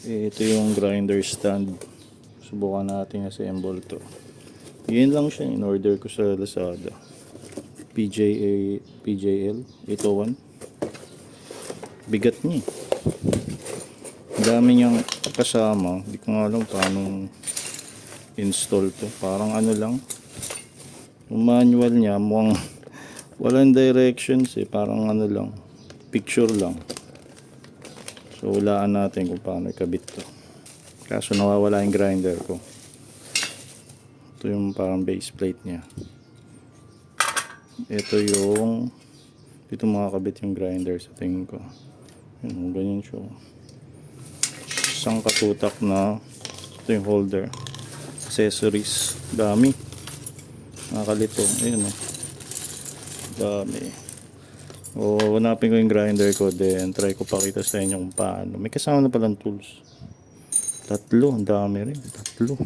Ito yung grinder stand. Subukan natin assemble to. Yun lang siya. In-order ko sa Lazada. PJA, PJL 801. Bigat niya. eh. Dami niyang kasama. Hindi ko nga alam paano install to. Parang ano lang. Yung manual niya mukhang walang directions eh. Parang ano lang. Picture lang. So, hulaan natin kung paano ikabit to. Kaso nawawala yung grinder ko. Ito yung parang base plate niya. Ito yung dito makakabit yung grinder sa tingin ko. Yun, ganyan siya. Isang katutak na ito yung holder. Accessories. Dami. Nakakalito. Ayun oh. Dami. O, hanapin ko yung grinder ko then try ko pakita sa inyo kung paano. May kasama na palang tools. Tatlo, ang dami rin. Tatlo.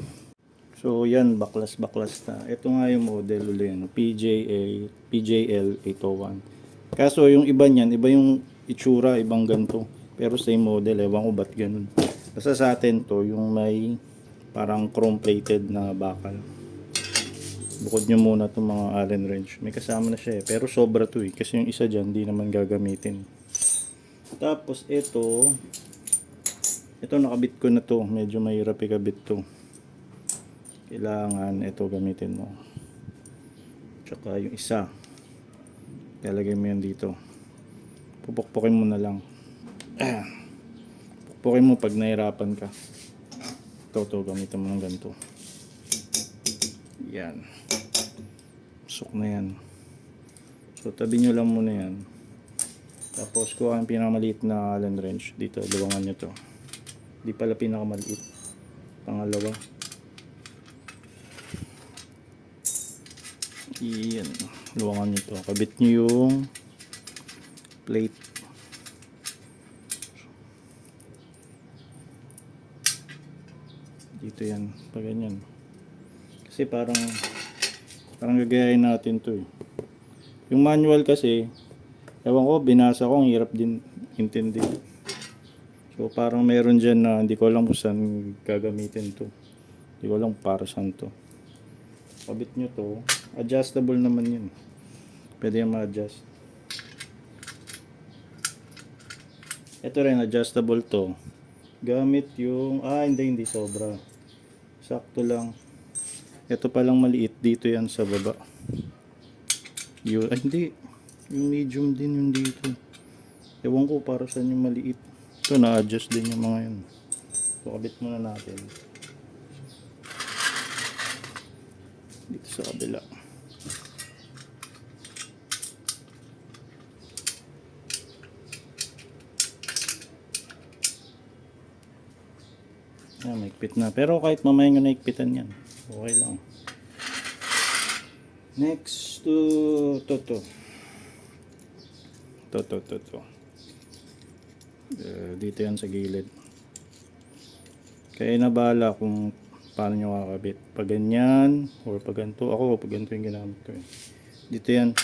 So, yan, baklas-baklas na. Ito nga yung model ulit, ano, PJA, PJL 801. Kaso yung iba niyan, iba yung itsura, ibang ganto. Pero same model, ewan ko ba't ganun. Basta sa atin to, yung may parang chrome-plated na bakal. Bukod nyo muna itong mga Allen wrench. May kasama na siya eh. Pero sobra to eh. Kasi yung isa dyan, di naman gagamitin. Tapos ito, ito nakabit ko na to. Medyo mahirap ikabit to. Kailangan ito gamitin mo. Tsaka yung isa. Lalagay mo yan dito. Pupukpukin mo na lang. Pupukpukin mo pag nahirapan ka. Ito, to, gamitin mo ng ganito. Yan. Sok na yan. So, tabi nyo lang muna yan. Tapos, kuha ang pinakamaliit na Allen wrench. Dito, luwangan nyo to. Di pala pinakamaliit. Pangalawa. Yan. Luwangan nyo to. Kabit nyo yung plate. Dito yan. Pag ganyan. Kasi parang parang gagayahin natin to eh. Yung manual kasi, ewan ko, binasa ko, ang hirap din intindi. So parang meron dyan na hindi ko alam kung saan gagamitin to. Hindi ko alam para saan to. Kabit nyo to, adjustable naman yun. Pwede yung ma-adjust. Ito rin, adjustable to. Gamit yung, ah hindi, hindi sobra. Sakto lang. Ito palang maliit dito yan sa baba. Yun, ay hindi. Yung medium din yung dito. Ewan ko para saan yung maliit. Ito na-adjust din yung mga yun. So, kabit muna natin. Dito sa kabila. Ayan, maigpit na. Pero kahit mamaya nyo naigpitan yan. Okay lang. Next to to to. To to to to. Eh, dito yan sa gilid. Kaya nabala kung paano nyo kakabit. Pag ganyan, or pag ganito. Ako, pag ganito yung ginamit ko. Eh. Dito yan.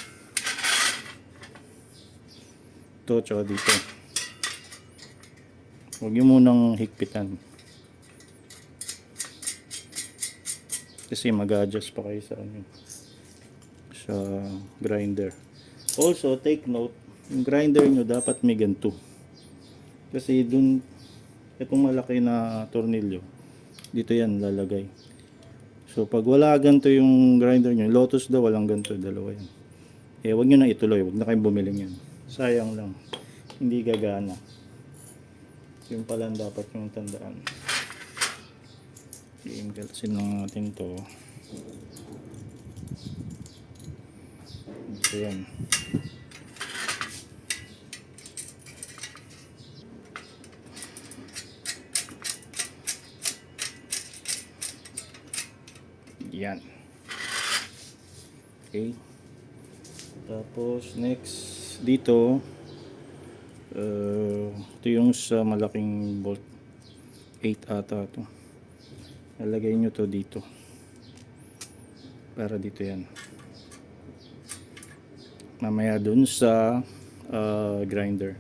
Ito, tsaka dito. Huwag nyo munang higpitan. Kasi mag-adjust pa kayo sa ano sa grinder. Also, take note, yung grinder nyo dapat may ganito. Kasi dun, itong malaki na tornilyo, dito yan lalagay. So, pag wala ganito yung grinder nyo, Lotus daw walang ganito, dalawa yan. Eh, wag nyo na ituloy, wag na kayong bumiling yan. Sayang lang. Hindi gagana. Yung pala dapat yung tandaan. I-ingalsin lang natin to. Ito yan. Yan. Okay. Tapos next dito uh, ito yung sa malaking bolt 8 ata to lalagay nyo to dito para dito yan mamaya dun sa uh, grinder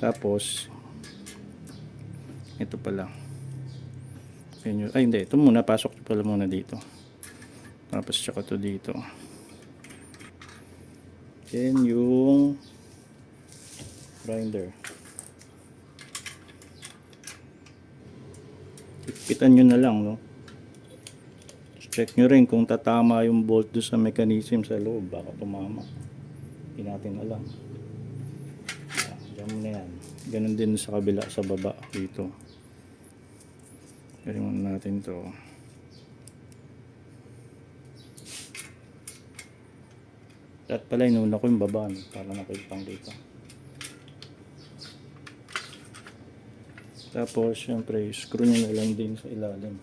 tapos Ito pala. Yun. Ay, hindi. Ito muna. Pasok pala muna dito. Tapos tsaka to dito. Then yung grinder. Ipitan nyo na lang, no? Check nyo rin kung tatama yung bolt do sa mechanism sa loob. Baka tumama. Hindi natin alam. Na yan. Ganun din sa kabila, sa baba, dito. Galing muna natin to. At pala, inuna ko yung baba, no? para nakipang dito. Tapos, syempre, screw nyo na lang din sa ilalim.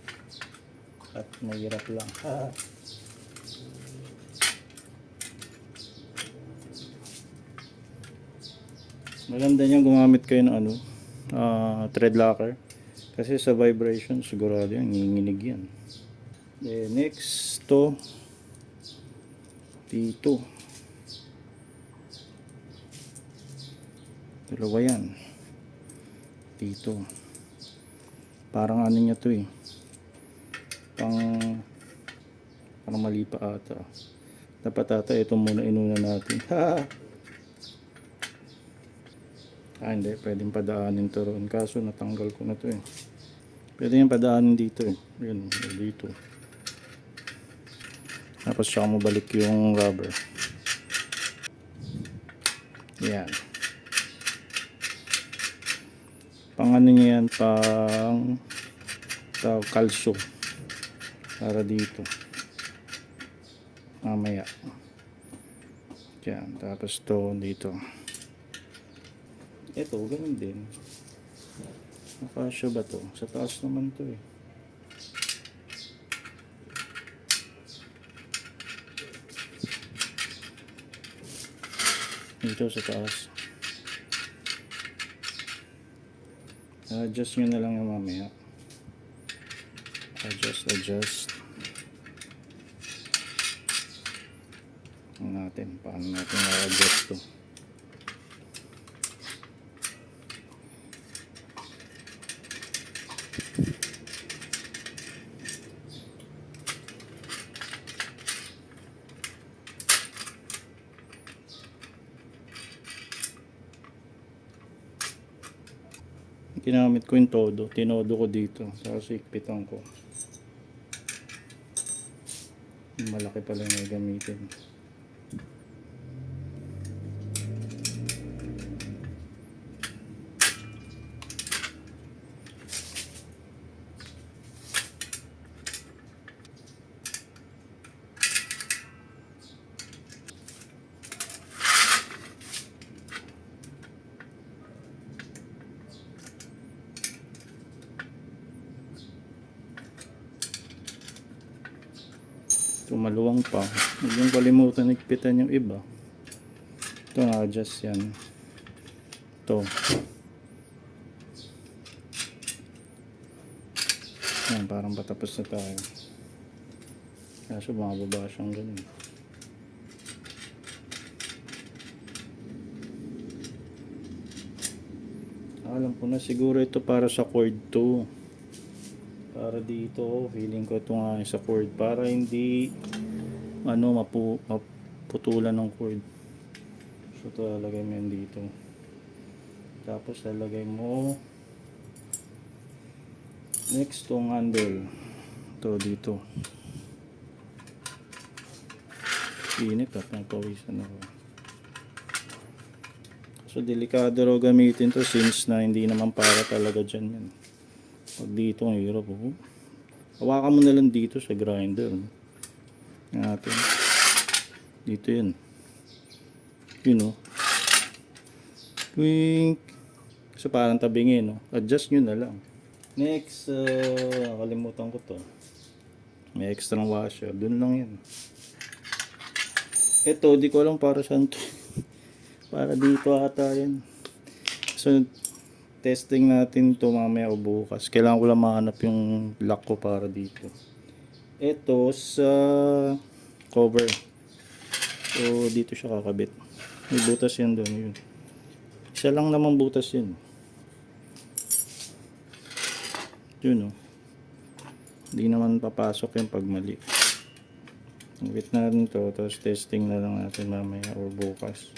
At mahirap lang. Maganda niya gumamit kayo ng ano, ah, thread locker. Kasi sa vibration, sigurado yan, nginginig yan. Then, next to T2. Dalawa yan. T2. Parang ano niya to eh. Pang parang mali pa ata. Dapat ata ito muna inuna natin. Ah, hindi. Pwedeng padaanin to roon. Kaso natanggal ko na to eh. Pwede yung padaanin dito eh. Yun, dito. Tapos siya mo balik yung rubber. Yan. Pang ano niya yan, pang tawag kalsyo. Para dito. Mamaya. Yan. Tapos to dito. Ito, ganun din. Nakasya ba to? Sa taas naman to eh. Dito sa taas. Adjust nyo na lang yung mamaya. Adjust, adjust. Tingnan natin, paano natin na-adjust to. Ginamit ko yung todo. Tinodo ko dito. Tapos ikpitan ko. Malaki pala yung gamitin. Tumaluwang pa. Huwag yung kalimutan ikpitan yung iba. Ito na-adjust yan. Ito. Yan, parang patapos na tayo. Kaso bumababa siyang ganun. Alam ko na siguro ito para sa cord 2 para dito. Feeling ko ito nga sa cord para hindi ano mapu, maputulan ng cord. So ito lalagay mo yan dito. Tapos lalagay mo next tong handle. Ito dito. Init at nagpawisan ako. So delikado raw gamitin to since na hindi naman para talaga dyan yan pag dito, ang hirap. Oh. Hawakan mo na lang dito sa grinder. no? Natin. Dito yun. Yun o. Wink. So parang tabingin. No? Adjust nyo na lang. Next, uh, nakalimutan ko to. May extra washer. Dun lang yan. Ito, di ko alam para saan to. para dito ata yan. So, testing natin to mamaya o bukas. Kailangan ko lang mahanap yung lock ko para dito. Ito sa cover. So dito siya kakabit. May butas yan doon yun. Isa lang naman butas yun. Yun oh. Hindi naman papasok yung pag mali. Wait natin to, tapos testing na lang natin mamaya or bukas.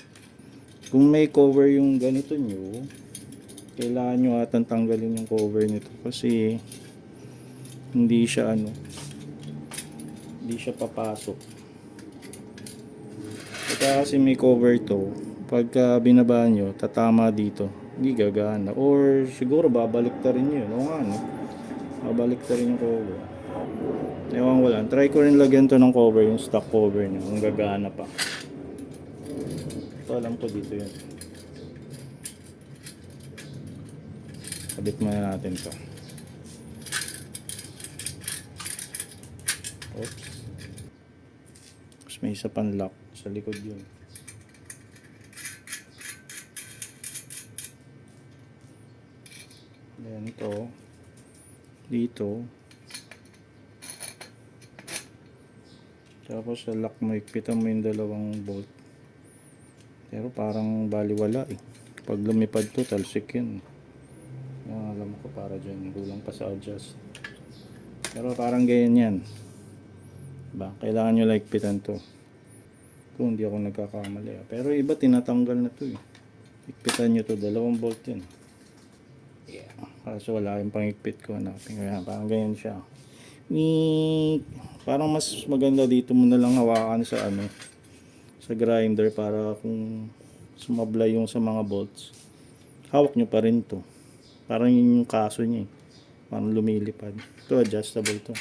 Kung may cover yung ganito nyo, kailangan nyo atang tanggalin yung cover nito kasi hindi siya ano, hindi siya papasok. Pagka kasi may cover to, pagka binaba nyo, tatama dito. Hindi gagana. Or siguro babalik ta rin yun. O nga no? Babalik ta rin yung cover. Ewan ko lang. Try ko rin lagyan to ng cover, yung stock cover niya. Kung gagana pa. Ito alam ko dito yun. Kabit muna natin to. Oops. Tapos may isa pang lock sa likod yun. Then ito. Dito. Tapos sa lock mo, ikpitan mo yung dalawang bolt. Pero parang baliwala eh. Pag lumipad to, talsik yun. Ko para dyan. Kulang pa sa adjust. Pero parang ganyan yan. Diba? Kailangan nyo like pitan to. Kung hindi ako nagkakamali. ah. Pero iba tinatanggal na to eh. Ikpitan nyo to. Dalawang bolt yan. Yeah. Kaso wala yung pangikpit ko. Hanapin ko yan. Parang ganyan siya. Week. Parang mas maganda dito mo na lang hawakan sa ano sa grinder para kung sumablay yung sa mga bolts hawak nyo pa rin to parang yun yung kaso niya eh. parang lumilipad. Ito adjustable to.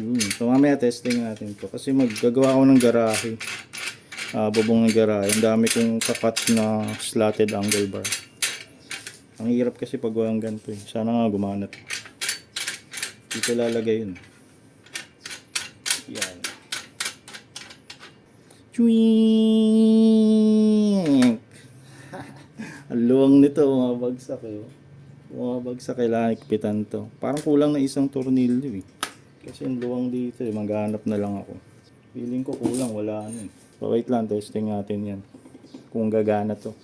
Yun so mamaya testing natin to. Kasi maggagawa ako ng garahe. Ah, bubong ng garahe. Ang dami kong kakat na slotted angle bar. Ang hirap kasi pag walang ganito eh. sana nga gumana to dito lalagay yun. Yan. Chwink! Luwang nito, bumabagsak eh. Bumabagsak, kailangan ikpitan to. Parang kulang na isang tornilyo eh. Kasi ang luwang dito eh, maghanap na lang ako. Feeling ko kulang, wala ano eh. So wait lang, testing natin yan. Kung gagana to.